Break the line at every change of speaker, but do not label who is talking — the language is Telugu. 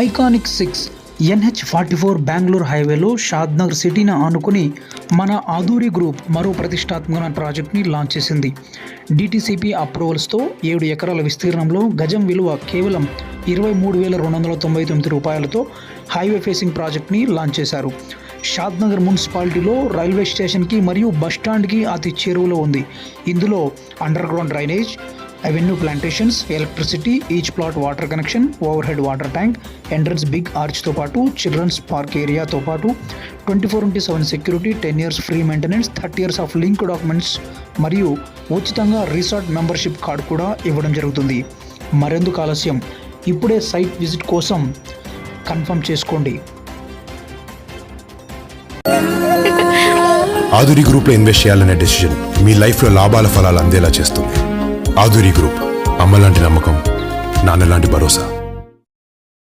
Iconic six NH forty four Bengaluru హైవేలో షాద్నగర్ సిటీని ఆనుకుని మన ఆదూరి గ్రూప్ మరో ప్రతిష్టాత్మకమైన ప్రాజెక్ట్ని లాంచ్ చేసింది. డిటిసిపి అప్రూవల్స్తో ఏడు ఎకరాల విస్తీర్ణంలో గజం విలువ కేవలం ఇరవై మూడు వేల రెండు వందల తొంభై తొమ్మిది రూపాయలతో హైవే ఫేసింగ్ ప్రాజెక్ట్ని లాంచ్ చేశారు. షాద్నగర్ మున్సిపాలిటీలో రైల్వే స్టేషన్కి మరియు బస్ స్టాండ్కి అతి చేరువలో ఉంది. ఇందులో underground drainage avenue plantations electricity each plot water connection overhead water tank entrance big ఆర్చ్తో పాటు చిల్డ్రన్స్ పార్క్ ఏరియాతో పాటు twenty four into seven security ten years free maintenance thirty years of link documents మరియు ఉచితంగా రిసార్ట్ మెంబర్షిప్ కార్డు కూడా ఇవ్వడం జరుగుతుంది. మరెందుకు ఆలస్యం? ఇప్పుడే సైట్ విజిట్ కోసం కన్ఫర్మ్ చేసుకోండి.
ఆధురి గ్రూప్లో ఇన్వెస్ట్ చేయాలనే డెసిషన్ మీ లైఫ్లో లాభాల ఫలాలు అందేలా చేస్తుంది. ఆధురి గ్రూప్. అమ్మలాంటి నమ్మకం నాన్న లాంటి భరోసా.